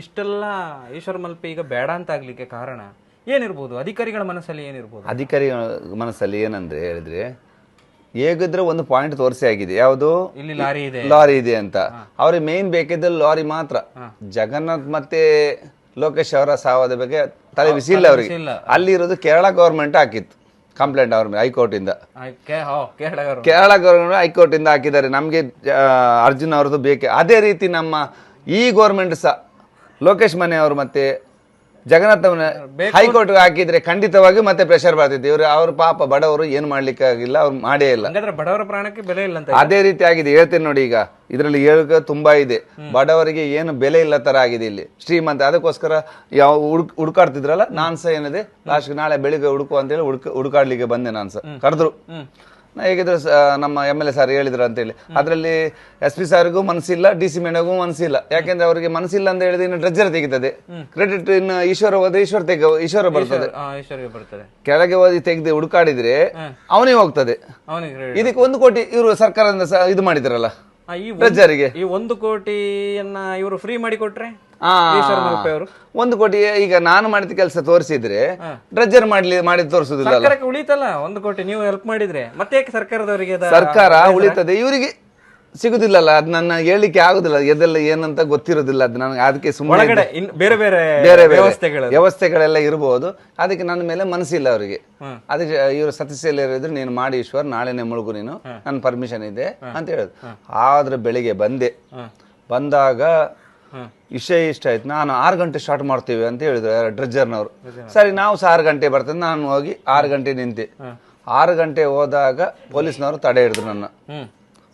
ಇಷ್ಟೆಲ್ಲ ಈಶ್ವರ ಮಲ್ಪೆ ಈಗ ಬೇಡ ಅಂತ ಆಗ್ಲಿಕ್ಕೆ ಕಾರಣ ಏನಿರ್ಬೋದು? ಅಧಿಕಾರಿಗಳ ಮನಸ್ಸಲ್ಲಿ ಏನಿರ್ಬೋದು? ಅಧಿಕಾರಿ ಮನಸ್ಸಲ್ಲಿ ಏನಂದ್ರೆ ಹೇಳಿದ್ರೆ ಹೇಗಿದ್ರೆ ಒಂದು ಪಾಯಿಂಟ್ ತೋರಿಸಿ ಆಗಿದೆ. ಯಾವುದು? ಇಲ್ಲಿ ಲಾರಿ ಇದೆ. ಲಾರಿ ಇದೆ ಅಂತ. ಅವ್ರಿಗೆ ಮೇನ್ ಬೇಕಿದ್ದ ಲಾರಿ ಮಾತ್ರ. ಜಗನ್ನಾಥ್ ಮತ್ತೆ ಲೋಕೇಶ್ ಅವರ ಸಾವದ ಬಗ್ಗೆ ತಲೆ ಬಿಸಿ ಇಲ್ಲ ಅವರಿಗೆ. ಅಲ್ಲಿ ಅಲ್ಲಿರೋದು ಕೇರಳ ಗೌರ್ಮೆಂಟ್ ಹಾಕಿತ್ತು ಕಂಪ್ಲೇಂಟ್ ಅವ್ರ ಮೇಲೆ ಹೈಕೋರ್ಟ್ ಇಂದ ಕೇರಳ ಗೌರ್ಮೆಂಟ್ ಹೈಕೋರ್ಟ್ ಇಂದ ಹಾಕಿದ್ದಾರೆ. ನಮಗೆ ಅರ್ಜುನ್ ಅವ್ರದ್ದು ಬೇಕೆ. ಅದೇ ರೀತಿ ನಮ್ಮ ಈ ಗೌರ್ಮೆಂಟ್ ಸಹ ಲೋಕೇಶ್ ಮನೆ ಅವರು ಮತ್ತೆ ಜಗನ್ನಾಥ ಹೈಕೋರ್ಟ್ ಹಾಕಿದ್ರೆ ಖಂಡಿತವಾಗಿ ಮತ್ತೆ ಪ್ರೆಷರ್ ಬರ್ತಿತ್ತು ಇವರು ಅವ್ರ ಪಾಪ ಬಡವರು ಏನು ಮಾಡ್ಲಿಕ್ಕೆ ಆಗಿಲ್ಲ ಅವ್ರು ಮಾಡೇ ಇಲ್ಲ. ಬಡವರ ಪ್ರಾಣಕ್ಕೆ ಬೆಲೆ ಇಲ್ಲ ಅಂತ ಅದೇ ರೀತಿ ಆಗಿದೆ. ಹೇಳ್ತೇನೆ ನೋಡಿ ಈಗ. ಇದರಲ್ಲಿ ಹೇಳಕ ತುಂಬಾ ಇದೆ. ಬಡವರಿಗೆ ಏನು ಬೆಲೆ ಇಲ್ಲ ತರ ಆಗಿದೆ ಇಲ್ಲಿ. ಶ್ರೀಮಂತ ಅದಕ್ಕೋಸ್ಕರ ಯಾವ ಹುಡುಕ್ ಹುಡುಕಾಡ್ತಿದ್ರಲ್ಲ ನಾನ್ಸ ಏನಿದೆ ಲಾಸ್ಟ್ ನಾಳೆ ಬೆಳಿಗ್ಗೆ ಹುಡುಕು ಅಂತೇಳಿ ಹುಡುಕ ಹುಡುಕಾಡ್ಲಿಕ್ಕೆ ಬಂದೆ ನಾನ್ಸ. ಕರೆದ್ರು. ಹೇಗಿದ್ರು ನಮ್ಮ ಎಂ ಎಲ್ ಎ ಸರ್ ಹೇಳಿದ್ರು ಅಂತೇಳಿ. ಅದರಲ್ಲಿ ಎಸ್ ಪಿ ಸಾರ್ಗೂ ಮನಸ್ಸಿಲ್ಲ ಡಿ ಸಿ ಮೇಡಗೂ ಮನಸ್ಸಿಲ್ಲ ಯಾಕೆಂದ್ರೆ ಅವರಿಗೆ ಮನಸ್ಸಿಲ್ಲ ಅಂತ ಹೇಳಿದ್ರೆ ಇನ್ನು ಡ್ರೆಜರ್ ತೆಗಿತದೆ. ಕ್ರೆಡಿಟ್ ಇನ್ನು ಈಶ್ವರ ಹೋದ್ರೆ ಈಶ್ವರ ತೆಗ ಈಶ್ವರ ಬರ್ತದೆ. ಕೆಳಗೆ ಹೋಗಿ ತೆಗೆದು ಹುಡುಕಾಡಿದ್ರೆ ಅವನೇ ಹೋಗ್ತದೆ. ಇದಕ್ಕೆ ಒಂದು ಕೋಟಿ ಇವರು ಸರ್ಕಾರದಿಂದ ಇದು ಮಾಡಿದ್ರಲ್ಲ. ಈ ಒಂದು- ಡ್ರೆಜರಿಗೆ ಈ ಒಂದು ಕೋಟಿಯನ್ನ ಇವರು ಫ್ರೀ ಮಾಡಿ ಕೊಟ್ರೆ? ಅವರು? ಒಂದು ಕೋಟಿ ಈಗ ನಾನು ಮಾಡಿದ ಕೆಲಸ ತೋರಿಸಿದ್ರೆ ಡ್ರೆಜರ್ ಮಾಡ್ಲಿ ಮಾಡಿ ತೋರಿಸುದಿಲ್ಲ ಸರ್ಕಾರಕ್ಕೆ ಉಳಿತಲ್ಲ ಒಂದು ಕೋಟಿ ನೀವು ಹೆಲ್ಪ್ ಮಾಡಿದ್ರೆ. ಮತ್ತೆ ಯಾಕೆ ಸರ್ಕಾರದವರಿಗೆ ಸರ್ಕಾರ ಉಳಿತದೆ? ಇವರಿಗೆ ಸಿಗುದಿಲ್ಲಲ್ಲ ಅದ್ ನನ್ನ ಹೇಳಿಕೆ ಆಗುದಿಲ್ಲ. ಎದೆಲ್ಲ ಏನಂತ ಗೊತ್ತಿರೋದಿಲ್ಲ ಅದು ನನಗೆ ಅದಕ್ಕೆ ಸುಮ್ಮನೆ ಬೇರೆ ಬೇರೆ ಬೇರೆ ವ್ಯವಸ್ಥೆಗಳು. ವ್ಯವಸ್ಥೆಗಳೆಲ್ಲ ಇರಬಹುದು ಅದಕ್ಕೆ ನನ್ನ ಮೇಲೆ ಮನಸ್ಸಿಲ್ಲ ಅವರಿಗೆ. ಅದಕ್ಕೆ ಇವರು ಸತ್ಯಶೀಲ ಇರೋದ್ರೆ ನೀನು ಮಾಡಿ ಈಶ್ವರ್ ನಾಳೆನೆ ಮುಳುಗು ನೀನು. ನನ್ನ ಪರ್ಮಿಷನ್ ಇದೆ ಅಂತ ಹೇಳುದು. ಆದ್ರೆ ಬೆಳಿಗ್ಗೆ ಬಂದೆ. ಬಂದಾಗ ವಿಷಯ ಇಷ್ಟ ಆಯ್ತು. ನಾನು ಆರು ಗಂಟೆ ಸ್ಟಾರ್ಟ್ ಮಾಡ್ತೀವಿ ಅಂತ ಹೇಳಿದ್ರು ಡ್ರೆಜರ್ನವರು ಸರಿ ನಾವು ಸಹ ಆರು ಗಂಟೆ ಬರ್ತೇನೆ. ನಾನು ಹೋಗಿ ಆರು ಗಂಟೆ ನಿಂತೆ. ಆರು ಗಂಟೆ ಹೋದಾಗ ಪೊಲೀಸ್ನವರು ತಡೆ ಹಿಡಿದ್ರು ನನ್ನ.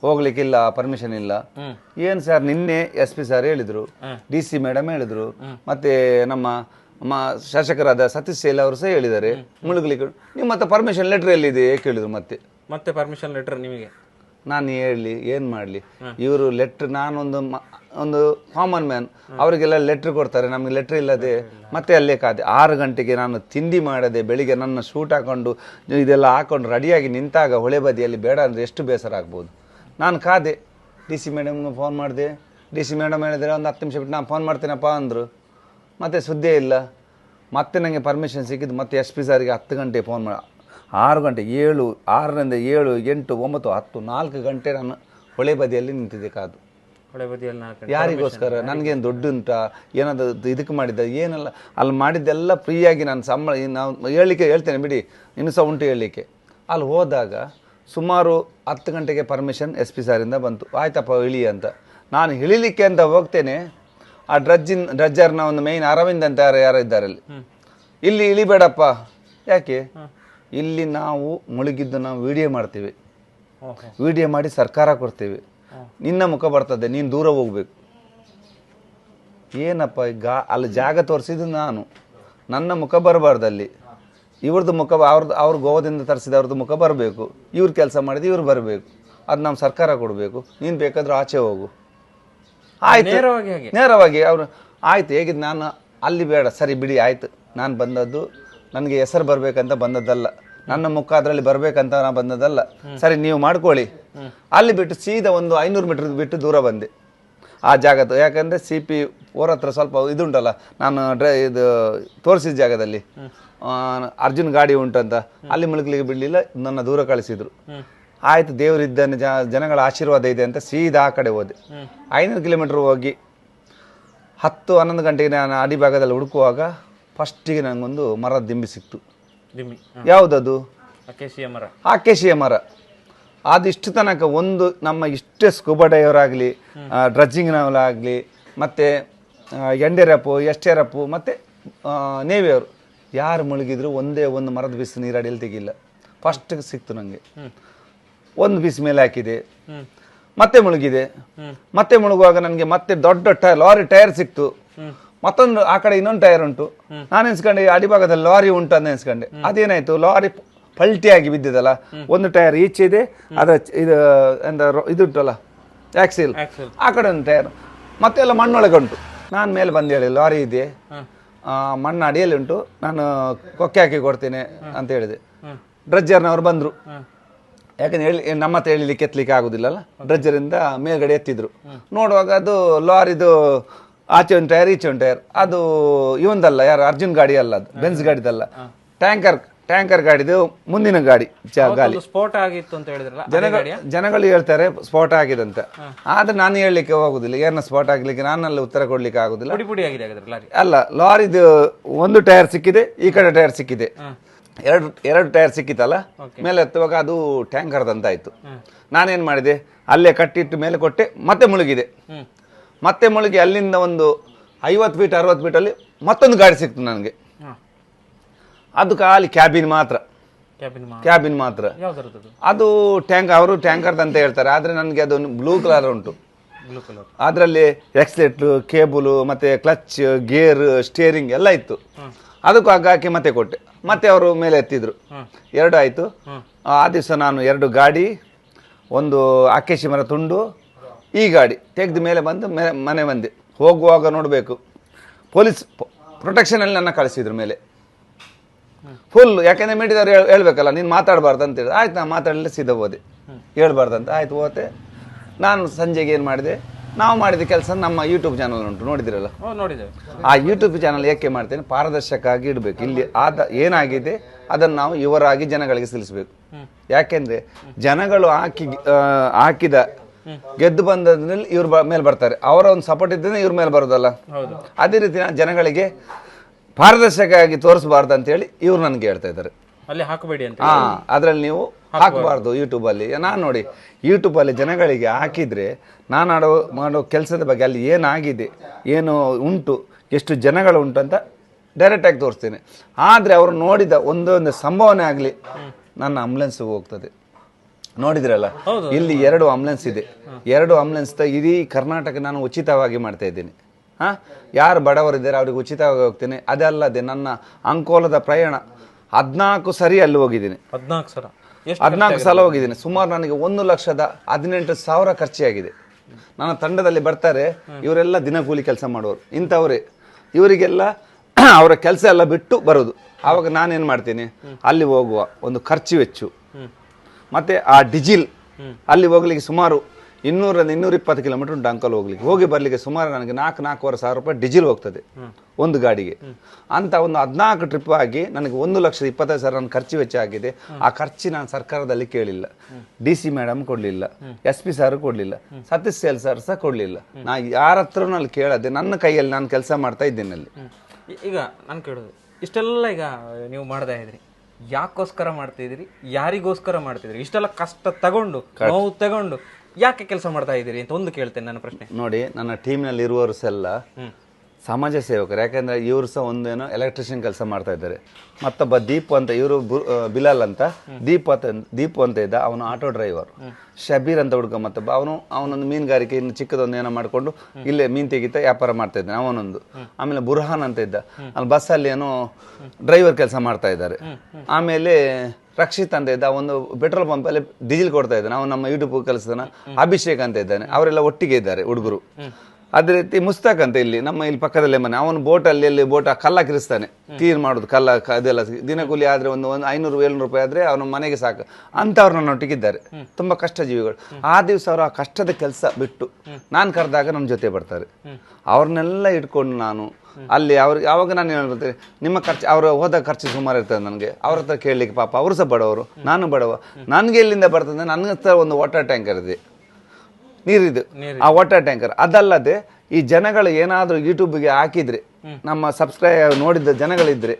ಹೋಗ್ಲಿಕ್ಕಿಲ್ಲ ಪರ್ಮಿಷನ್ ಇಲ್ಲ. ಏನ್ ಸರ್ ನಿನ್ನೆ ಎಸ್ ಪಿ ಸರ್ ಹೇಳಿದ್ರು ಡಿ ಸಿ ಮೇಡಮ್ ಹೇಳಿದ್ರು ಮತ್ತೆ ನಮ್ಮ ನಮ್ಮ ಶಾಸಕರಾದ ಸತೀಶ್ ಸೇಲ್ ಅವರು ಸಹ ಹೇಳಿದ್ದಾರೆ. ಮುಳುಗ್ಲಿಕ್ಕೆ ನಿಮ್ಮ ಹತ್ರ ಪರ್ಮಿಷನ್ ಲೆಟರ್ ಎಲ್ಲಿದೆ? ಕೇಳಿದ್ರು ಮತ್ತೆ. ಮತ್ತೆ ಪರ್ಮಿಷನ್ ಲೆಟರ್ ನಿಮಗೆ? ನಾನು ಹೇಳಲಿ ಏನು ಮಾಡಲಿ? ಇವರು ಲೆಟ್ರ್ ನಾನೊಂದು ಮ- ಒಂದು ಕಾಮನ್ ಮ್ಯಾನ್ ಅವರಿಗೆಲ್ಲ ಲೆಟ್ರ್ ಕೊಡ್ತಾರೆ ನಮಗೆ ಲೆಟ್ರ್ ಇಲ್ಲದೆ ಮತ್ತೆ ಅಲ್ಲೇ ಕಾದೆ. ಆರು ಗಂಟೆಗೆ ನಾನು ತಿಂಡಿ ಮಾಡದೆ ಬೆಳಿಗ್ಗೆ ನನ್ನ ಶೂಟ್ ಹಾಕೊಂಡು ಇದೆಲ್ಲ ಹಾಕೊಂಡು ರೆಡಿಯಾಗಿ ನಿಂತಾಗ ಹೊಳೆ ಬದಿಯಲ್ಲಿ ಬೇಡ ಅಂದರೆ ಎಷ್ಟು ಬೇಸರ ಆಗ್ಬೋದು? ನಾನು ಕಾದೆ ಡಿ ಸಿ ಮೇಡಮ್ಗೆ ಫೋನ್ ಮಾಡಿದೆ. ಡಿ ಸಿ ಮೇಡಮ್ ಹೇಳಿದರೆ ಒಂದು ಹತ್ತು ನಿಮಿಷ ಬಿಟ್ಟು ನಾನು ಫೋನ್ ಮಾಡ್ತೀನಪ್ಪ ಅಂದರು. ಮತ್ತೆ ಸುದ್ದಿ ಇಲ್ಲ. ಮತ್ತೆ ನನಗೆ ಪರ್ಮಿಷನ್ ಸಿಕ್ಕಿದ್ದು ಮತ್ತೆ ಎಸ್ ಪಿ ಸಾರಿಗೆ ಹತ್ತು ಗಂಟೆಗೆ ಫೋನ್ ಮಾಡಿ ಆರು ಗಂಟೆ ಏಳು ಆರರಿಂದ ಏಳು ಎಂಟು ಒಂಬತ್ತು ಹತ್ತು ನಾಲ್ಕು ಗಂಟೆ ನಾನು ಹೊಳೆ ಬದಿಯಲ್ಲಿ ನಿಂತಿದ್ದೆ ಕಾದು. ಹೊಳೆ ಬದಿಯಲ್ಲಿ ಯಾರಿಗೋಸ್ಕರ? ನನಗೇನು ದೊಡ್ಡ ಉಂಟಾ ಏನಾದರೂ ಇದಕ್ಕೆ ಮಾಡಿದ್ದ? ಏನೆಲ್ಲ? ಅಲ್ಲಿ ಮಾಡಿದ್ದೆಲ್ಲ ಫ್ರೀಯಾಗಿ ನಾನು ಸಂಬಳ ನಾವು ಹೇಳಲಿಕ್ಕೆ ಹೇಳ್ತೇನೆ ಬಿಡಿ. ಇನ್ನೂ ಸಹ ಉಂಟು ಹೇಳಲಿಕ್ಕೆ. ಅಲ್ಲಿ ಹೋದಾಗ ಸುಮಾರು ಹತ್ತು ಗಂಟೆಗೆ ಪರ್ಮಿಷನ್ ಎಸ್ ಪಿ ಸಾರಿಂದ ಬಂತು. ಆಯ್ತಪ್ಪ ಇಳಿ ಅಂತ. ನಾನು ಇಳಿಲಿಕ್ಕೆ ಅಂತ ಹೋಗ್ತೇನೆ. ಆ ಡ್ರಜ್ಜಿನ್ ಡ್ರಜ್ಜರ್ನ ಒಂದು ಮೇಯ್ನ್ ಅರವಿಂದ್ ಅಂತ ಯಾರು ಯಾರು ಇದ್ದಾರೆ ಅಲ್ಲಿ. ಇಲ್ಲಿ ಇಳಿಬೇಡಪ್ಪ. ಯಾಕೆ? ಇಲ್ಲಿ ನಾವು ಮುಳುಗಿದ್ದು ನಾವು ವಿಡಿಯೋ ಮಾಡ್ತೀವಿ. ವಿಡಿಯೋ ಮಾಡಿ ಸರ್ಕಾರ ಕೊಡ್ತೀವಿ. ನಿನ್ನ ಮುಖ ಬರ್ತದೆ ನೀನು ದೂರ ಹೋಗ್ಬೇಕು. ಏನಪ್ಪ ಗಾ ಅಲ್ಲಿ ಜಾಗ ತೋರಿಸಿದ್ದು ನಾನು. ನನ್ನ ಮುಖ ಬರಬಾರ್ದಲ್ಲಿ ಇವ್ರದ್ದು ಮುಖ ಅವ್ರದ್ದು ಅವ್ರ ಗೋವಾದಿಂದ ತರಿಸಿದ ಅವ್ರದ್ದು ಮುಖ ಬರಬೇಕು. ಇವ್ರ ಕೆಲಸ ಮಾಡಿದ್ದು ಇವ್ರು ಬರಬೇಕು. ಅದು ನಮ್ಮ ಸರ್ಕಾರ ಕೊಡಬೇಕು. ನೀನು ಬೇಕಾದರೂ ಆಚೆ ಹೋಗು. ಆಯ್ತು. ನೇರವಾಗಿ ನೇರವಾಗಿ ಅವರು ಆಯ್ತು ಹೇಗಿದ್ದು ನಾನು ಅಲ್ಲಿ ಬೇಡ ಸರಿ ಬಿಡಿ ಆಯ್ತು. ನಾನು ಬಂದದ್ದು ನನಗೆ ಹೆಸರು ಬರಬೇಕಂತ ಬಂದದ್ದಲ್ಲ. ನನ್ನ ಮುಖ ಅದರಲ್ಲಿ ಬರಬೇಕಂತ ನಾನು ಬಂದದ್ದಲ್ಲ. ಸರಿ, ನೀವು ಮಾಡ್ಕೊಳ್ಳಿ. ಅಲ್ಲಿ ಬಿಟ್ಟು ಸೀದಾ ಒಂದು ಐನೂರು ಮೀಟರ್ ಬಿಟ್ಟು ದೂರ ಬಂದೆ. ಆ ಜಾಗದ ಯಾಕಂದರೆ ಸಿ ಪಿ ಓರ್ ಹತ್ರ ಸ್ವಲ್ಪ ಇದುಂಟಲ್ಲ, ನಾನು ಡ್ರೈ ಇದು ತೋರಿಸಿದ ಜಾಗದಲ್ಲಿ. ಅರ್ಜುನ್ ಗಾಡಿ ಉಂಟಂತ ಅಲ್ಲಿ ಮುಳುಗಲಿಕ್ಕೆ ಬಿಡಲಿಲ್ಲ, ನನ್ನ ದೂರ ಕಳಿಸಿದ್ರು. ಆಯಿತು ದೇವರಿದ್ದಾನೆ ಜ, ಜನಗಳ ಆಶೀರ್ವಾದ ಇದೆ ಅಂತ ಸೀದಾ ಆ ಕಡೆ ಹೋದೆ. ಐನೂರು ಕಿಲೋಮೀಟ್ರ್ ಹೋಗಿ ಹತ್ತು, ಹನ್ನೊಂದು ಗಂಟೆಗೆ ನಾನು ಅಡಿಭಾಗದಲ್ಲಿ ಹುಡುಕುವಾಗ ಫಸ್ಟಿಗೆ ನನಗೊಂದು ಮರದ ದಿಂಬಿ ಸಿಕ್ತು. ದಿಮ್ಮಿ ಯಾವುದದು? ಅಕೇಶಿಯ ಮರ. ಆಕೇಶಿಯ ಮರ. ಅದಿಷ್ಟು ತನಕ ಒಂದು ನಮ್ಮ ಇಷ್ಟೇ ಸ್ಕೂಬಾ ಡೈವರ್ ಆಗಲಿ ಡ್ರಜ್ಜಿಂಗ್ನವರಾಗಲಿ ಮತ್ತು ಎಂಡೆರಪ್ಪು ಎಷ್ಟೆರಪ್ಪು ಮತ್ತು ನೇವಿಯವರು. ಯಾರು ಮುಳುಗಿದ್ರು ಒಂದೇ ಒಂದು ಮರದ ಬಿಸಿ ನೀರಡಿಯಲ್ಲಿ ತೆಗಿಲ್ಲ ಫಸ್ಟ್ ಸಿಕ್ತು ನನಗೆ ಒಂದು ಬಿಸಿ ಮೇಲೆ ಹಾಕಿದೆ. ಮತ್ತೆ ಮುಳುಗಿದೆ. ಮತ್ತೆ ಮುಳುಗುವಾಗ ನನಗೆ ಮತ್ತೆ ದೊಡ್ಡ ಟೈರ್ ಲಾರಿ ಟೈರ್ ಸಿಕ್ತು. ಮತ್ತೊಂದು ಆ ಕಡೆ ಇನ್ನೊಂದು ಟೈರ್ ಉಂಟು. ನಾನು ಎನ್ಸ್ಕೊಂಡೆ ಅಡಿಭಾಗದಲ್ಲಿ ಲಾರಿ ಉಂಟು ಅಂತ ಎನ್ಸ್ಕೊಂಡೆ. ಅದೇನಾಯ್ತು? ಲಾರಿ ಪಲ್ಟಿಯಾಗಿ ಬಿದ್ದಿದಲ್ಲ. ಒಂದು ಟೈರ್ ಈಚೆ ಇದೆ ಅದರ ಇದು ಎಂತ ಇದುಂಟಲ್ಲ ಇದು ಉಂಟಲ್ಲ ಆಕ್ಸಿಲ್ ಆ ಕಡೆ ಒಂದು ಟೈರ್. ಮತ್ತೆಲ್ಲ ಮಣ್ಣೊಳಗೆ ಉಂಟು. ನಾನು ಮೇಲೆ ಬಂದು ಹೇಳಿ ಲಾರಿ ಇದೆ. ಮಣ್ಣು ಅಡಿಯಲ್ಲಿ ಉಂಟು. ನಾನು ಕೊಕ್ಕೆ ಹಾಕಿ ಕೊಡ್ತೇನೆ ಅಂತ ಹೇಳಿದೆ. ಡ್ರಜ್ಜರ್ನವರು ಬಂದರು. ಯಾಕಂದ್ರೆ ಹೇಳಿ ನಮ್ಮ ಹತ್ರ ಹೇಳಲಿಕ್ಕೆ ಎತ್ತಲಿಕ್ಕೆ ಆಗುದಿಲ್ಲಲ್ಲ. ಡ್ರಜ್ಜರಿಂದ ಮೇಲ್ಗಡೆ ಎತ್ತಿದ್ರು. ನೋಡುವಾಗ ಅದು ಲಾರಿದು ಆಚೆ ಒಂದು ಟೈರ್ ಈಚೆ ಒಂದು ಟೈರ್. ಅದು ಇವಂದಲ್ಲ ಯಾರು ಅರ್ಜುನ್ ಗಾಡಿ ಅಲ್ಲ ಅದು ಬೆನ್ಸ್ ಗಾಡಿದಲ್ಲ. ಟ್ಯಾಂಕರ್ ಟ್ಯಾಂಕರ್ ಗಾಡಿದು ಮುಂದಿನ ಗಾಡಿ ಚ- ಗಾಲಿ. ಸ್ಫೋಟ ಆಗಿತ್ತು ಅಂತ ಹೇಳಿದ್ರಲ್ಲ ಅದೇ ಜನಗಳು ಗಾಡಿಯಾ? ಜನಗಳು ಹೇಳ್ತಾರೆ ಸ್ಫೋಟ ಆಗಿದೆ ಅಂತ ಆದ್ರೆ ನಾನು ಹೇಳಲಿಕ್ಕೆ ಹೋಗುದಿಲ್ಲ ಏನ ಸ್ಫೋಟ ಆಗ್ಲಿಕ್ಕೆ ನಾನಲ್ಲಿ ಉತ್ತರ ಕೊಡ್ಲಿಕ್ಕೆ ಆಗುದಿಲ್ಲ. ಪುಡಿ ಪುಡಿ ಆಗಿದೆ ಹಾಗಾದ್ರೆ ಲಾರಿ. ಅಲ್ಲ ಲಾರಿದು ಒಂದು ಟೈರ್ ಸಿಕ್ಕಿದೆ ಈ ಕಡೆ ಟೈರ್ ಸಿಕ್ಕಿದೆ. ಎರಡು ಎರಡು ಟೈರ್ ಸಿಕ್ಕಿತಲ್ಲ ಮೇಲೆ ಎತ್ತುವಾಗ ಅದು ಟ್ಯಾಂಕರ್ದಂತಾಯ್ತು. ನಾನೇನು ಮಾಡಿದೆ ಅಲ್ಲೇ ಕಟ್ಟಿಟ್ಟು ಮೇಲೆ ಕೊಟ್ಟೆ ಮತ್ತೆ ಮುಳುಗಿದೆ. ಮತ್ತೆ ಮುಳುಗಿ ಅಲ್ಲಿಂದ ಒಂದು ಐವತ್ತು ಫೀಟ್ ಅರವತ್ತು ಫೀಟಲ್ಲಿ ಮತ್ತೊಂದು ಗಾಡಿ ಸಿಕ್ತು ನನಗೆ. ಅದು ಖಾಲಿ ಕ್ಯಾಬಿನ್ ಮಾತ್ರ. ಕ್ಯಾಬಿನ್ ಮಾತ್ರ. ಅದು? ಟ್ಯಾಂಕ್ ಅವರು ಟ್ಯಾಂಕರ್ ಅಂತ ಹೇಳ್ತಾರೆ. ಆದರೆ ನನಗೆ ಅದು ಬ್ಲೂ ಕಲರ್ ಉಂಟು. ಅದರಲ್ಲಿ ಎಕ್ಸ್ಲೆಟ್ ಕೇಬಲು ಮತ್ತೆ ಕ್ಲಚ್ ಗೇರ್ ಸ್ಟೇರಿಂಗ್ ಎಲ್ಲ ಇತ್ತು. ಅದಕ್ಕೂ ಹಗ್ಗ ಹಾಕಿ ಮತ್ತೆ ಕೊಟ್ಟೆ. ಮತ್ತೆ ಅವರು ಮೇಲೆ ಎತ್ತಿದ್ರು. ಎರಡು ಆಯಿತು. ಆ ದಿವಸ ನಾನು ಎರಡು ಗಾಡಿ ಒಂದು ಆಕೇಶಿ ಮರ ತುಂಡು ಈ ಗಾಡಿ ತೆಗೆದ ಮೇಲೆ ಬಂದು ಮನೆ ಬಂದೆ ಹೋಗುವಾಗ ನೋಡಬೇಕು. ಪೊಲೀಸ್ ಪ್ರೊಟೆಕ್ಷನಲ್ಲಿ ನನ್ನ ಕಳಿಸಿದ್ರು ಮೇಲೆ. ಫುಲ್ ಯಾಕೆಂದ್ರೆ ಮೇಡಿದವ್ರು ಹೇಳ್- ಹೇಳ್ಬೇಕಲ್ಲ ನೀನು ಮಾತಾಡಬಾರ್ದು ಅಂತ ಹೇಳಿ ಆಯ್ತು ನಾನು ಮಾತಾಡಲಿಲ್ಲ ಸೀದಾ ಹೋದೆ. ಹೇಳ್ಬಾರ್ದಂತ ಅಂತ ಆಯ್ತು ಹೋತೆ ನಾನು ಸಂಜೆಗೆ ಏನು ಮಾಡಿದೆ? ನಾವು ಮಾಡಿದ ಕೆಲಸ ನಮ್ಮ ಯೂಟ್ಯೂಬ್ ಚಾನಲ್ ಉಂಟು ನೋಡಿದಿರಲ್ಲ? ಆ ಯೂಟ್ಯೂಬ್ ಚಾನಲ್ ಏಕೆ ಮಾಡ್ತೇನೆ? ಪಾರದರ್ಶಕ ಆಗಿ ಇಡಬೇಕು. ಇಲ್ಲಿ ಆದ ಏನಾಗಿದೆ? ಅದನ್ನು ನಾವು ಇವರಾಗಿ ಜನಗಳಿಗೆ ತಿಳಿಸ್ಬೇಕು. ಯಾಕೆಂದ್ರೆ ಜನಗಳು ಹಾಕಿ ಹಾಕಿದ ಗೆದ್ದು ಬಂದಲ್ಲಿ ಇವ್ರ ಮೇಲೆ ಬರ್ತಾರೆ. ಅವರ ಒಂದು ಸಪೋರ್ಟ್ ಇದ್ದರೆ ಇವ್ರ ಮೇಲೆ ಬರೋದಲ್ಲ? ಅದೇ ರೀತಿ ನಾನು ಜನಗಳಿಗೆ ಪಾರದರ್ಶಕ ಆಗಿ ತೋರಿಸಬಾರ್ದು ಅಂತೇಳಿ ಇವ್ರು ನನಗೆ ಹೇಳ್ತಾ ಇದ್ದಾರೆ. ಅಲ್ಲಿ ಹಾಕಬೇಡಿ ಅಂತ ಹಾ ಅದ್ರಲ್ಲಿ ನೀವು ಹಾಕಬಾರ್ದು. ಯೂಟ್ಯೂಬಲ್ಲಿ ನಾನು ನೋಡಿ ಯೂಟ್ಯೂಬಲ್ಲಿ ಜನಗಳಿಗೆ ಹಾಕಿದ್ರೆ ನಾನು ಆಡೋ ಮಾಡೋ ಕೆಲಸದ ಬಗ್ಗೆ ಅಲ್ಲಿ ಏನಾಗಿದೆ ಏನು ಉಂಟು ಎಷ್ಟು ಜನಗಳು ಉಂಟು ಅಂತ ಡೈರೆಕ್ಟಾಗಿ ತೋರಿಸ್ತೇನೆ. ಆದರೆ ಅವರು ನೋಡಿದ ಒಂದೊಂದು ಸಂಭಾವನೆ ಆಗಲಿ ನನ್ನ ಆಂಬುಲೆನ್ಸ್ ಹೋಗ್ತದೆ. ನೋಡಿದ್ರಲ್ಲ? ಇಲ್ಲಿ ಎರಡು ಆಂಬುಲೆನ್ಸ್ ಇದೆ. ಎರಡು ಆಂಬುಲೆನ್ಸ್ ಇಡೀ ಕರ್ನಾಟಕ ನಾನು ಉಚಿತವಾಗಿ ಮಾಡ್ತಾ ಇದ್ದೀನಿ. ಹಾ? ಯಾರು ಬಡವರಿದ್ದಾರೆ ಅವ್ರಿಗೆ ಉಚಿತವಾಗಿ ಹೋಗ್ತೀನಿ. ಅದಲ್ಲದೆ ನನ್ನ ಅಂಕೋಲದ ಪ್ರಯಾಣ ಹದಿನಾಲ್ಕು ಸರಿ ಅಲ್ಲಿ ಹೋಗಿದ್ದೀನಿ. ಹದಿನಾಲ್ಕು ಸಲ. ಹದಿನಾಲ್ಕು ಸಲ ಹೋಗಿದ್ದೀನಿ. ಸುಮಾರು ನನಗೆ ಒಂದು ಲಕ್ಷದ ಹದಿನೆಂಟು ಸಾವಿರ ಖರ್ಚಾಗಿದೆ ನನ್ನ ತಂಡದಲ್ಲಿ ಬರ್ತಾರೆ ಇವರೆಲ್ಲ ದಿನಗೂಲಿ ಕೆಲಸ ಮಾಡೋರು ಇಂಥವ್ರೇ ಇವರಿಗೆಲ್ಲ ಅವರ ಕೆಲಸ ಎಲ್ಲ ಬಿಟ್ಟು ಬರೋದು. ಆವಾಗ ನಾನೇನು ಮಾಡ್ತೀನಿ? ಅಲ್ಲಿ ಹೋಗುವ ಒಂದು ಖರ್ಚು ವೆಚ್ಚು. ಮತ್ತೆ ಆ ಡಿಜಿಲ್ ಅಲ್ಲಿ ಹೋಗ್ಲಿಕ್ಕೆ ಸುಮಾರು ಇನ್ನೂರಲ್ಲಿ ಇನ್ನೂರ ಇಪ್ಪತ್ತು ಕಿಲೋಮೀಟರ್ ಉಂಟು ಅಂಕಲ್ ಹೋಗ್ಲಿಕ್ಕೆ. ಹೋಗಿ ಬರ್ಲಿಕ್ಕೆ ಸುಮಾರು ನನಗೆ ನಾಲ್ಕು ನಾಲ್ಕೂವರೆ ಸಾವಿರ ರೂಪಾಯಿ ಡಿಜಿಲ್ ಹೋಗ್ತದೆ ಒಂದು ಗಾಡಿಗೆ. ಅಂತ ಒಂದು ಹದಿನಾಲ್ಕು ಟ್ರಿಪ್ ಆಗಿ ನನಗೆ ಒಂದು ಲಕ್ಷದ ಇಪ್ಪತ್ತೈದು ಸಾವಿರ ನನ್ನ ಖರ್ಚು ವೆಚ್ಚ ಆಗಿದೆ. ಆ ಖರ್ಚು ನಾನು ಸರ್ಕಾರದಲ್ಲಿ ಕೇಳಿಲ್ಲ. ಡಿ ಸಿ ಮೇಡಮ್ ಕೊಡಲಿಲ್ಲ. ಎಸ್ ಪಿ ಸರ್ ಕೊಡಲಿಲ್ಲ. ಸತೀಶ್ ಸೇಲ್ ಸರ್ ಸಹ ಕೊಡಲಿಲ್ಲ. ನಾ ಯಾರ ಹತ್ರನೂ ಅಲ್ಲಿ ಕೇಳದೆ ನನ್ನ ಕೈಯಲ್ಲಿ ನಾನು ಕೆಲಸ ಮಾಡ್ತಾ ಇದ್ದೇನೆ ಅಲ್ಲಿ. ಈಗ ನಾನು ಕೇಳೋದು. ಇಷ್ಟೆಲ್ಲ ಈಗ ನೀವು ಮಾಡ್ತಾ ಇದ್ರಿ. ಯಾಕೋಸ್ಕರ ಮಾಡ್ತಿದ್ರಿ ಯಾರಿಗೋಸ್ಕರ ಮಾಡ್ತಿದ್ರಿ ಇಷ್ಟೆಲ್ಲ ಕಷ್ಟ ತಗೊಂಡು ನೋವು ತಗೊಂಡು ಯಾಕೆ ಕೆಲಸ ಮಾಡ್ತಾ ಇದ್ದೀರಿ ಅಂತ ಒಂದು ಕೇಳ್ತೇನೆ ನನ್ನ ಪ್ರಶ್ನೆ. ನೋಡಿ ನನ್ನ ಟೀಮ್ನಲ್ಲಿ ಇರುವವರು ಸೆಲ್ಲ ಎಲ್ಲ ಸಮಾಜ ಸೇವಕರು, ಯಾಕೆಂದರೆ ಇವರು ಸಹ ಒಂದೇನೋ ಎಲೆಕ್ಟ್ರಿಷಿಯನ್ ಕೆಲಸ ಮಾಡ್ತಾ ಇದ್ದಾರೆ. ಮತ್ತೊಬ್ಬ ದೀಪ್ ಅಂತ, ಇವರು ಬಿಲಾಲ್ ಅಂತ. ದೀಪ್ ಅಂತ ದೀಪ್ ಅಂತ ಇದ್ದ, ಅವನು ಆಟೋ ಡ್ರೈವರ್ ಶಬೀರ್ ಅಂತ ಹುಡುಗ ಮತ್ತೊಬ್ಬ, ಅವನು, ಅವನೊಂದು ಮೀನುಗಾರಿಕೆ, ಇನ್ನು ಚಿಕ್ಕದೊಂದು ಏನೋ ಮಾಡಿಕೊಂಡು ಇಲ್ಲೇ ಮೀನು ತೆಗಿತಾ ವ್ಯಾಪಾರ ಮಾಡ್ತಾ ಇದ್ದಾನೆ, ಅವನೊಂದು. ಆಮೇಲೆ ಬುರ್ಹಾನ್ ಅಂತ ಇದ್ದ, ಅಲ್ಲಿ ಬಸ್ಸಲ್ಲಿ ಏನೋ ಡ್ರೈವರ್ ಕೆಲಸ ಮಾಡ್ತಾ ಇದ್ದಾರೆ. ಆಮೇಲೆ ರಕ್ಷಿತ್ ಅಂತ ಇದ್ದ, ಒಂದು ಪೆಟ್ರೋಲ್ ಪಂಪ್ ಅಲ್ಲಿ ಡೀಸೆಲ್ ಕೊಡ್ತಾ ಇದ್ದಾನೆ, ಅವನು ನಮ್ಮ ಯೂಟ್ಯೂಬ್ ಕಲಿಸ್ತಾನ ಅಭಿಷೇಕ್ ಅಂತ ಇದ್ದಾನೆ, ಅವರೆಲ್ಲ ಒಟ್ಟಿಗೆ ಇದ್ದಾರೆ ಹುಡುಗರು. ಅದೇ ರೀತಿ ಮುಸ್ತಾಕ್ ಅಂತ ಇಲ್ಲಿ, ನಮ್ಮ ಇಲ್ಲಿ ಪಕ್ಕದಲ್ಲೇ ಮನೆ, ಅವನು ಬೋಟಲ್ಲಿ ಎಲ್ಲಿ ಬೋಟ್ ಕಲ್ಲ ಕಿರಿಸ್ತಾನೆ ಕ್ಲೀನ್ ಮಾಡೋದು, ಕಲ್ಲ ಅದೆಲ್ಲ ದಿನಗೂಲಿ ಆದ್ರೆ ಒಂದು ಒಂದು ಐನೂರು, ಏಳ್ನೂರು ರೂಪಾಯಿ ಆದ್ರೆ ಅವನ ಮನೆಗೆ ಸಾಕು. ಅಂಥವ್ರನ್ನ ನನ್ನೊಟ್ಟಿಗೆ ಇದ್ದಾರೆ ತುಂಬಾ ಕಷ್ಟ ಜೀವಿಗಳು ಆ ದಿವಸ ಅವರು ಆ ಕಷ್ಟದ ಕೆಲಸ ಬಿಟ್ಟು ನಾನು ಕರೆದಾಗ ನನ್ನ ಜೊತೆ ಬರ್ತಾರೆ. ಅವ್ರನ್ನೆಲ್ಲ ಇಟ್ಕೊಂಡು ನಾನು ಅಲ್ಲಿ ಅವ್ರಿಗೆ ಯಾವಾಗ ನಾನು ಹೇಳ್ತೇನೆ, ನಿಮ್ಮ ಖರ್ಚು, ಅವರು ಹೋದ ಖರ್ಚು ಸುಮಾರು ಇರ್ತದೆ ನನಗೆ. ಅವ್ರ ಹತ್ರ ಕೇಳಲಿಕ್ಕೆ ಪಾಪ, ಅವರು ಸಹ ಬಡವರು, ನಾನು ಬಡವ. ನನಗೆ ಎಲ್ಲಿಂದ ಬರ್ತದೆ ನನ್ನ ಹತ್ರ ಒಂದು ವಾಟರ್ ಟ್ಯಾಂಕರ್ ಇದೆ. ನೀರಿದು. ಆ ವಾಟರ್ ಟ್ಯಾಂಕರ್. ಅದಲ್ಲದೆ ಈ ಜನಗಳು ಏನಾದರೂ ಯೂಟ್ಯೂಬ್ಗೆ ಹಾಕಿದ್ರೆ ನಮ್ಮ ಸಬ್ಸ್ಕ್ರೈಬ್ ನೋಡಿದ ಜನಗಳಿದ್ರೆ.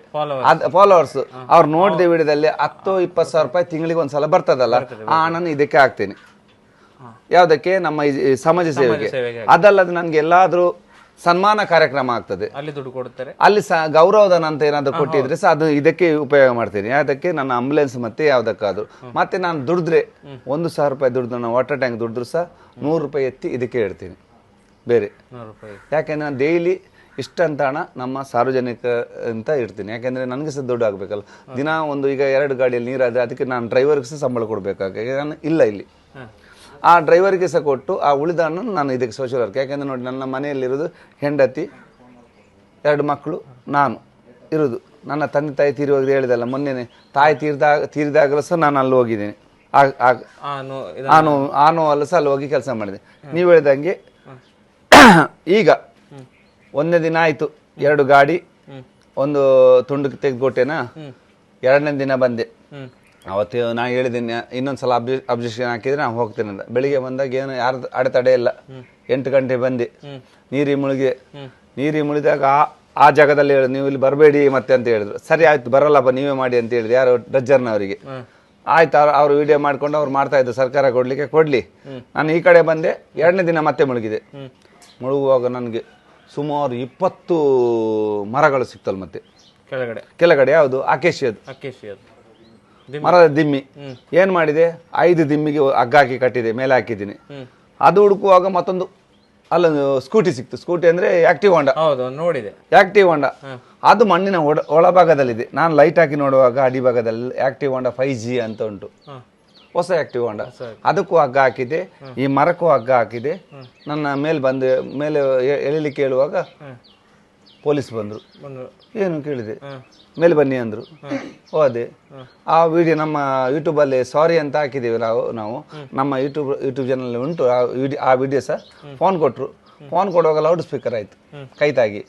ಫಾಲೋವರ್ಸ್ ಅವ್ರು ನೋಡಿದ ವಿಡಿಯೋದಲ್ಲಿ ಹತ್ತು ಇಪ್ಪತ್ತು ಸಾವಿರ ರೂಪಾಯಿ ತಿಂಗಳಿಗೆ ಒಂದ್ಸಲ ಬರ್ತದಲ್ಲ ಆ ಹಣನ ಇದಕ್ಕೆ ಹಾಕ್ತೇನೆ. ಯಾವುದಕ್ಕೆ? ನಮ್ಮ ಸಮಾಜ ಸೇವೆಗೆ. ಸೇವೆಗೆ ಅದಲ್ಲದೆ ನನಗೆ ಎಲ್ಲಾದ್ರೂ ಸನ್ಮಾನ ಕಾರ್ಯಕ್ರಮ ಆಗ್ತದೆ. ಅಲ್ಲಿ ದುಡ್ಡು ಕೊಡ್ತಾರೆ ಅಲ್ಲಿ ಸಹ ಗೌರವಧನ ಅಂತ ಏನಾದ್ರು ಕೊಟ್ಟಿದ್ರೆ ಸಹ ಅದು ಇದಕ್ಕೆ ಉಪಯೋಗ ಮಾಡ್ತೀನಿ. ಅದಕ್ಕೆ ನನ್ನ ಆಂಬುಲೆನ್ಸ್ ಮತ್ತೆ ಯಾವ್ದಕ್ಕಾದ್ರು. ಮತ್ತೆ ನಾನು ದುಡಿದ್ರೆ ಒಂದು ಸಾವಿರ ರೂಪಾಯಿ ದುಡ್ದು ನಾನು ವಾಟರ್ ಟ್ಯಾಂಕ್ ದುಡಿದ್ರು ಸಹ ನೂರು ರೂಪಾಯಿ ಎತ್ತಿ ಇದಕ್ಕೆ ಇಡ್ತೀನಿ ಬೇರೆ. ಯಾಕೆಂದ್ರೆ ನಾನು ಡೈಲಿ ಇಷ್ಟಂತ ಹಣ ನಮ್ಮ ಸಾರ್ವಜನಿಕ ಅಂತ ಇಡ್ತೀನಿ. ಯಾಕೆಂದ್ರೆ ನನಗೆ ಸಹ ದುಡ್ಡು ಆಗಬೇಕಲ್ಲ. ದಿನ ಒಂದು ಈಗ ಎರಡು ಗಾಡಿಯಲ್ಲಿ ನೀರಾದರೆ ಅದಕ್ಕೆ ನಾನು ಡ್ರೈವರ್ಗೆ ಸಹ ಸಂಬಳ ಕೊಡಬೇಕಾಗ ನಾನು ಇಲ್ಲ ಇಲ್ಲಿ. ಆ ಡ್ರೈವರ್ಗೆ ಸಹ ಕೊಟ್ಟು ಆ ಉಳಿದ ಹಣ್ಣನ್ನು ನಾನು ಇದಕ್ಕೆ ಸೋಷಿಯಲ್ ವರ್ಕ್ ಯಾಕೆಂದ್ರೆ ನೋಡಿ ನನ್ನ ಮನೆಯಲ್ಲಿರೋದು ಹೆಂಡತಿ ಎರಡು ಮಕ್ಕಳು ನಾನು ಇರೋದು ನನ್ನ ತಂದೆ ತಾಯಿ ತೀರುವಾಗ ಹೇಳಿದಲ್ಲ ಮೊನ್ನೆನೆ ತಾಯಿ ತೀರಿದಾಗ ತೀರಿದಾಗಲೂ ಸಹ ನಾನು ಅಲ್ಲಿ ಹೋಗಿದ್ದೀನಿ. ಆ- ಆನು ಆನು ಅಲ್ಲ ಸಹ ಅಲ್ಲಿ ಹೋಗಿ ಕೆಲಸ ಮಾಡಿದೆ. ನೀವು ಹೇಳಿದಂಗೆ ಈಗ ಒಂದನೇ ದಿನ ಆಯಿತು ಎರಡು ಗಾಡಿ ಒಂದು ತುಂಡು ತೆಗೆದುಕೊಟ್ಟೆನಾ ಎರಡನೇ ದಿನ ಬಂದೆ. ಅವತ್ತು ನಾ ಹೇಳಿದ್ದೀನಿ ಇನ್ನೊಂದ್ಸಲ ಅಬ್ಜೆ ಅಬ್ಜೆಕ್ಷನ್ ಹಾಕಿದ್ರೆ ನಾನು ಹೋಗ್ತೀನಿ ಅಂತ ಬೆಳಿಗ್ಗೆ ಬಂದಾಗ ಏನು ಯಾರ್ದು ಅಡೆತಡೆ ಇಲ್ಲ. ಎಂಟು ಗಂಟೆ ಬಂದು. ನೀರಿ ಮುಳುಗಿ ನೀರಿ ಮುಳಿದಾಗ ಆ ಆ ಜಾಗದಲ್ಲಿ ಹೇಳಿದ್ರು ನೀವು ಇಲ್ಲಿ ಬರಬೇಡಿ ಮತ್ತೆ ಅಂತ ಹೇಳಿದ್ರು. ಸರಿ ಆಯ್ತು ಬರಲ್ಲಪ್ಪ ನೀವೇ ಮಾಡಿ ಅಂತ ಹೇಳಿದ್ರು. ಯಾರು ಡಜ್ಜರ್ನವರಿಗೆ. ಅವರಿಗೆ ಆಯ್ತು ಅವ್ರು ಅವ್ರು ವಿಡಿಯೋ ಮಾಡ್ಕೊಂಡು ಅವ್ರು ಮಾಡ್ತಾ ಇದ್ರು ಸರ್ಕಾರ ಕೊಡ್ಲಿಕ್ಕೆ ಕೊಡ್ಲಿ. ನಾನು ಈ ಕಡೆ ಬಂದೆ ಎರಡನೇ ದಿನ ಮತ್ತೆ ಮುಳುಗಿದೆ. ಮುಳುಗುವಾಗ ನನಗೆ ಸುಮಾರು ಇಪ್ಪತ್ತು ಮರಗಳು ಸಿಕ್ತಲ್ಲ ಮತ್ತೆ. ಕೆಳಗಡೆ. ಕೆಳಗಡೆ ಯಾವುದು ಆಕೇಶಿಯದು ಅಕ್ಕೇಶಿ ಅದು ಮರದ ದಿಮ್ಮಿ. ಏನು ಮಾಡಿದೆ? ಐದು ದಿಮ್ಮಿಗೆ ಹಗ್ಗ ಹಾಕಿ ಕಟ್ಟಿದೆ ಮೇಲೆ ಹಾಕಿದ್ದೀನಿ. ಅದು ಹುಡುಕುವಾಗ ಮತ್ತೊಂದು ಅಲ್ಲೊಂದು ಸ್ಕೂಟಿ ಸಿಕ್ತು. ಸ್ಕೂಟಿ ಅಂದ್ರೆ ಆಕ್ಟಿವ್ ಹೊಂಡ ಹೌದು ನೋಡಿದೆ. ಆಕ್ಟಿವ್ ಹೊಂಡ ಅದು ಮಣ್ಣಿನ ಒಳ ಒಳಭಾಗದಲ್ಲಿದೆ. ನಾನು ಲೈಟ್ ಹಾಕಿ ನೋಡುವಾಗ ಅಡಿಭಾಗದಲ್ಲಿ ಆಕ್ಟಿವ್ ಹೊಂಡ ಫೈವ್ ಜಿ ಅಂತ ಉಂಟು. ಹೊಸ ಆಕ್ಟಿವ್ ಹೊಂಡ ಅದಕ್ಕೂ ಹಗ್ಗ ಹಾಕಿದೆ. ಈ ಮರಕ್ಕೂ ಹಗ್ಗ ಹಾಕಿದೆ. ನನ್ನ ಮೇಲೆ ಬಂದು ಮೇಲೆ ಎಳಿಲಿಕ್ಕೆ ಹೇಳುವಾಗ ಪೊಲೀಸ್ ಬಂದರು. ಬಂದು ಏನು ಕೇಳಿದೆ? ಮೇಲೆ ಬನ್ನಿ ಅಂದರು. ಹೋದೆ. ಆ ವಿಡಿಯೋ ನಮ್ಮ ಯೂಟ್ಯೂಬಲ್ಲಿ ಸಾರಿ ಅಂತ ಹಾಕಿದ್ದೀವಿ ನಾವು ನಾವು. ನಮ್ಮ ಯೂಟ್ಯೂಬ್ ಯೂಟ್ಯೂಬ್ ಚಾನಲ್ ಉಂಟು. ಆ ವಿಡಿಯೋ ಆ ವಿಡಿಯೋ ಸಹ ಫೋನ್ ಕೊಟ್ಟರು ಫೋನ್ ಕೊಡುವಾಗ ಲೌಡ್ ಸ್ಪೀಕರ್ ಆಯಿತು ಕೈತಾಗಿ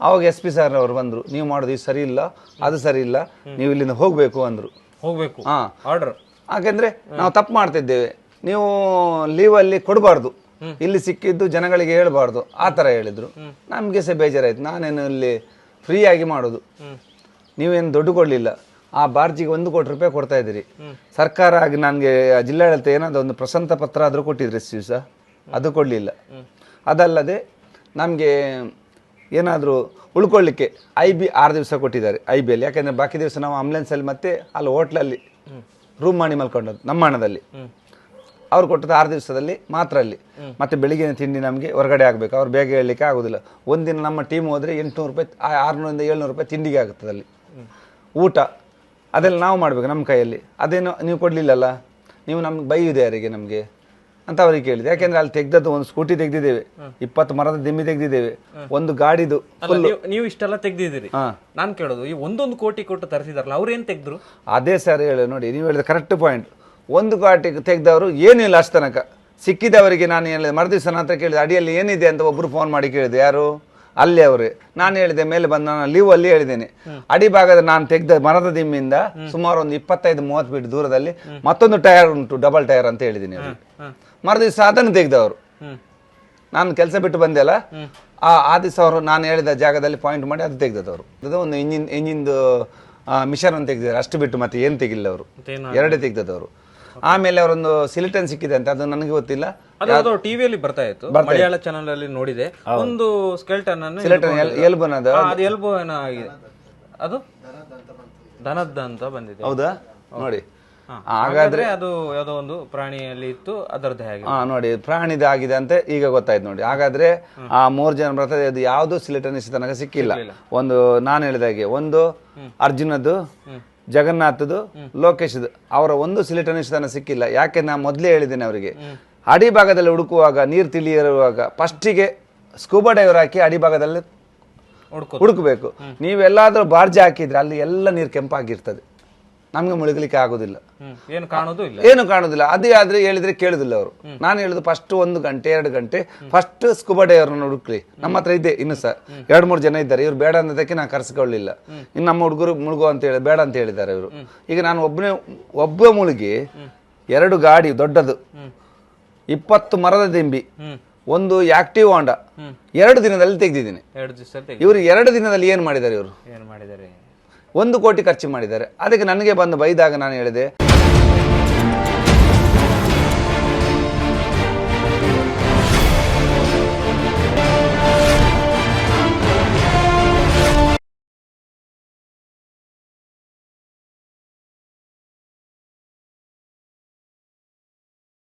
ಅವಾಗ ಎಸ್ ಪಿ ಸರ್ ಅವರು ಬಂದರು ನೀವು ಮಾಡೋದು ಇದು ಸರಿ ಇಲ್ಲ ಅದು ಸರಿ ಇಲ್ಲ ನೀವು ಇಲ್ಲಿಂದ ಹೋಗಬೇಕು ಅಂದರು. ಹೋಗಬೇಕು. ಹಾಂ. ಆರ್ಡರ್ ಯಾಕೆಂದ್ರೆ ನಾವು ತಪ್ಪು ಮಾಡ್ತಿದ್ದೇವೆ. ನೀವು ಲೀವಲ್ಲಿ ಕೊಡಬಾರ್ದು. ಇಲ್ಲಿ ಸಿಕ್ಕಿದ್ದು ಜನಗಳಿಗೆ ಹೇಳ್ಬಾರ್ದು. ಆ ಥರ ಹೇಳಿದ್ರು. ನಮಗೆ ಸಹ ಬೇಜಾರಾಯ್ತು. ನಾನೇನು ಇಲ್ಲಿ ಫ್ರೀಯಾಗಿ ಮಾಡೋದು. ನೀವೇನು ದುಡ್ಡು ಕೊಡಲಿಲ್ಲ. ಆ ಬಾರ್ಜಿಗೆ ಒಂದು ಕೋಟಿ ರೂಪಾಯಿ ಕೊಡ್ತಾ ಇದ್ದೀರಿ. ಸರ್ಕಾರ ಆಗಿ ನನಗೆ ಜಿಲ್ಲಾಡಳಿತ ಏನಾದರೂ ಒಂದು ಪ್ರಸಂತ ಪತ್ರ ಆದರೂ ಕೊಟ್ಟಿದ್ರಿ ದಿವಸ ಅದು ಕೊಡಲಿಲ್ಲ. ಅದಲ್ಲದೆ ನಮಗೆ ಏನಾದರೂ ಉಳ್ಕೊಳ್ಳಿಕ್ಕೆ ಐ ಬಿ ಆರು ದಿವಸ ಕೊಟ್ಟಿದ್ದಾರೆ ಐ ಬಿಯಲ್ಲಿ ಯಾಕೆಂದರೆ ಬಾಕಿ ದಿವಸ ನಾವು ಆಂಬುಲೆನ್ಸಲ್ಲಿ ಮತ್ತೆ ಅಲ್ಲಿ ಹೋಟ್ಲಲ್ಲಿ ರೂಮ್ ಮಾಡಿ ಮಲ್ಕೊಂಡದ್ದು, ನಮ್ಮ ಹಣದಲ್ಲಿ. ಅವ್ರು ಕೊಟ್ಟದ್ದು ಆರು ದಿವಸದಲ್ಲಿ ಮಾತ್ರ ಅಲ್ಲಿ. ಮತ್ತೆ ಬೆಳಿಗ್ಗಿನ ತಿಂಡಿ ನಮಗೆ ಹೊರಗಡೆ ಆಗಬೇಕು. ಅವ್ರು ಬೇಗ ಹೇಳಲಿಕ್ಕೆ ಆಗೋದಿಲ್ಲ. ಒಂದಿನ ನಮ್ಮ ಟೀಮ್ ಹೋದರೆ ಎಂಟುನೂರು ರೂಪಾಯಿ ಆರುನೂರಿಂದ ಏಳ್ನೂರು ರೂಪಾಯಿ ತಿಂಡಿಗೆ ಆಗುತ್ತದೆ ಅಲ್ಲಿ. ಊಟ ಅದೆಲ್ಲ ನಾವು ಮಾಡಬೇಕು ನಮ್ಮ ಕೈಯಲ್ಲಿ. ಅದೇನು ನೀವು ಕೊಡಲಿಲ್ಲಲ್ಲ? ನೀವು ನಮ್ಗೆ ಬೈಯಿದೆ ಯಾರಿಗೆ ನಮಗೆ? ಅಂತ ಅವ್ರಿಗೆ ಕೇಳಿದೆ. ಯಾಕೆಂದ್ರೆ ಅಲ್ಲಿ ತೆಗ್ದದ್ದು ಒಂದು ಸ್ಕೂಟಿ ತೆಗ್ದಿದ್ದೇವೆ. ಇಪ್ಪತ್ತು ಮರದ ದಿಮ್ಮಿ ತೆಗ್ದಿದ್ದೇವೆ. ಒಂದು ಗಾಡಿದು ನೀವು ಇಷ್ಟೆಲ್ಲ ತೆಗ್ದಿದ್ದೀರಿ. ನಾನು ನಾನ್ ಕೇಳೋದು ಈ ಒಂದೊಂದು ಕೋಟಿ ಕೊಟ್ಟು ತರಿಸಿದಾರಲ್ಲ ಅವ್ರು ಏನು ತೆಗ್ದ್ರು? ಅದೇ ಸರ್ ಹೇಳಿ ನೋಡಿ ನೀವು ಹೇಳಿದ ಕರೆಕ್ಟ್ ಪಾಯಿಂಟ್ ಒಂದು ಕಾಟಿ ತೆಗೆದವರು ಏನಿಲ್ಲ ಅಷ್ಟು ತನಕ. ಸಿಕ್ಕಿದವರಿಗೆ ನಾನು ಹೇಳಿದೆ ಮರುದಿವಸ ನಂತರ ಕೇಳಿದೆ ಅಡಿಯಲ್ಲಿ ಏನಿದೆ ಅಂತ ಒಬ್ಬರು ಫೋನ್ ಮಾಡಿ ಕೇಳಿದೆ ಯಾರು? ಅಲ್ಲಿ ಅವರೇ. ನಾನು ಹೇಳಿದೆ ಮೇಲೆ ಬಂದು ನಾನು ಲೀವ್ ಅಲ್ಲಿ ಹೇಳಿದ್ದೇನೆ. ಅಡಿ ಭಾಗದ ನಾನು ತೆಗೆದ ಮರದ ದಿಮ್ಮಿಂದ ಸುಮಾರು ಒಂದು ಇಪ್ಪತ್ತೈದು ಮೂವತ್ತು ಫೀಟ್ ದೂರದಲ್ಲಿ ಮತ್ತೊಂದು ಟೈರ್ ಉಂಟು ಡಬಲ್ ಟೈರ್ ಅಂತ ಹೇಳಿದ್ದೀನಿ ಅವರಿಗೆ. ಮರುದಿವಸ ಅದನ್ನು ತೆಗೆದವರು. ನಾನು ಕೆಲಸ ಬಿಟ್ಟು ಬಂದೆ ಅಲ್ಲ? ಆ ಆ ದಿವಸ ಅವರು ನಾನು ಹೇಳಿದ ಜಾಗದಲ್ಲಿ ಪಾಯಿಂಟ್ ಮಾಡಿ ಅದು ತೆಗೆದವರು ಅದು ಒಂದು ಇಂಜಿನ್ ಇಂಜಿನ್ದು ಮಿಷನ್ ಅಂತ ತೆಗೆದಿದ್ದಾರೆ. ಅಷ್ಟು ಬಿಟ್ಟು ಮತ್ತೆ ಏನು ತೆಗಿಲ್ಲ ಅವರು. ಎರಡೇ ತೆಗೆದವರು ಆಮೇಲೆ ಅವರೊಂದು ಸಿಲಿಟನ್ ಸಿಕ್ಕಿದೆ ಅಂತ ಅದು ನನಗೆ ಗೊತ್ತಿಲ್ಲ. ಅದು ಟಿವಿಯಲ್ಲಿ ಬರ್ತಾ ಇತ್ತು. ಮಲಯಾಳ ಚಾನಲ್ ಅಲ್ಲಿ ನೋಡಿದೆ. ಒಂದು ಸ್ಕೆಲ್ಟನ್ ಅನ್ನು ಸಿಲಿಟನ್ ಎಲ್ಬನದು ಅದು? ಅದು ಎಲ್ಬೋ ಏನೋ ಆಗಿದೆ. ಅದು? ದನದ್ದ ಅಂತ ಬಂದಿದೆ. ಹೌದಾ? ನೋಡಿ. ಹಾಗಾದ್ರೆ ಅದು ಯಾವುದೋ ಒಂದು ಪ್ರಾಣಿಯಲ್ಲಿ ಇತ್ತು ಅದರದ್ದೇ ಹಾಗೆ ಹಾ ನೋಡಿ ಪ್ರಾಣಿದ ಆಗಿದೆ ಅಂತ ಈಗ ಗೊತ್ತಾಯ್ತು ನೋಡಿ. ಹಾಗಾದ್ರೆ ಆ ಮೂರು ಜನ ಬರ್ತದೆ ಅದು ಯಾವುದು ಸಿಲಿಟನ್ ಇಸ್ ತನಕ ಸಿಕ್ಕಿಲ್ಲ. ಒಂದು ನಾನು ಹೇಳಿದಾಗೆ ಒಂದು ಅರ್ಜುನದ್ದು ಜಗನ್ನಾಥದ್ದು ಲೋಕೇಶದು. ಅವರ ಒಂದು ಸಿಲಿಟ್ ಅನುಷ್ಠಾನ ಸಿಕ್ಕಿಲ್ಲ. ಯಾಕೆ ನಾನು ಮೊದಲೇ ಹೇಳಿದ್ದೇನೆ ಅವರಿಗೆ. ಅಡಿಭಾಗದಲ್ಲಿ ಹುಡುಕುವಾಗ ನೀರು ತಿಳಿಯಿರುವಾಗ ಫಸ್ಟಿಗೆ ಸ್ಕೂಬಾ ಡೈವರ್ ಹಾಕಿ ಅಡಿ ಭಾಗದಲ್ಲಿ ಹುಡ್ಕೋದು. ಹುಡುಕಬೇಕು. ನೀವೆಲ್ಲಾದರೂ ಬಾರ್ಜಿ ಹಾಕಿದ್ರೆ ಅಲ್ಲಿ ಎಲ್ಲ ನೀರು ಕೆಂಪಾಗಿರ್ತದೆ. ನಮಗೆ ಮುಳುಗಲಿಕ್ಕೆ ಆಗೋದಿಲ್ಲ. ಏನು ಕಾಣೋದು ಇಲ್ಲ. ಏನು ಕಾಣುದಿಲ್ಲ. ಅದೇ ಆದ್ರೆ ಹೇಳಿದ್ರೆ ಕೇಳುದಿಲ್ಲ ಅವರು. ನಾನು ಹೇಳುದು ಫಸ್ಟ್ ಒಂದು ಗಂಟೆ ಎರಡು ಗಂಟೆ ಫಸ್ಟ್ ಸ್ಕೂಬಾ ಡೈವರ್ನ ಹುಡುಕ್ಲಿ. ನಮ್ಮ ಹತ್ರ ಇದೆ ಇನ್ನು ಸಹ. ಎರಡು ಮೂರು ಜನ ಇದ್ದಾರೆ. ಇವ್ರು ಬೇಡ ಅನ್ನೋದಕ್ಕೆ ನಾನು ಕರ್ಸ್ಕೊಳ್ಳಿಲ್ಲ. ಇನ್ನು ನಮ್ಮ ಹುಡುಗರು ಮುಳುಗು ಅಂತ ಹೇಳಿ ಬೇಡ ಅಂತ ಹೇಳಿದ್ದಾರೆ ಇವರು. ಈಗ ನಾನು ಒಬ್ಬನೇ ಒಬ್ಬ ಮುಳುಗಿ ಎರಡು ಗಾಡಿ ದೊಡ್ಡದು. ಇಪ್ಪತ್ತು ಮರದ ದಿಂಬಿ ಒಂದು ಆಕ್ಟಿವ್ ಹೊಂಡ ಎರಡು ದಿನದಲ್ಲಿ ತೆಗೆದಿದ್ದೀನಿ. ಇವರು ಎರಡು ದಿನದಲ್ಲಿ ಏನು ಮಾಡಿದ್ದಾರೆ ಇವರು? ಏನು ಮಾಡಿದ್ದಾರೆ? ಒಂದು ಕೋಟಿ ಖರ್ಚು ಮಾಡಿದ್ದಾರೆ. ಅದಕ್ಕೆ ನನಗೆ ಬಂದು ಬೈದಾಗ ನಾನು ಹೇಳಿದೆ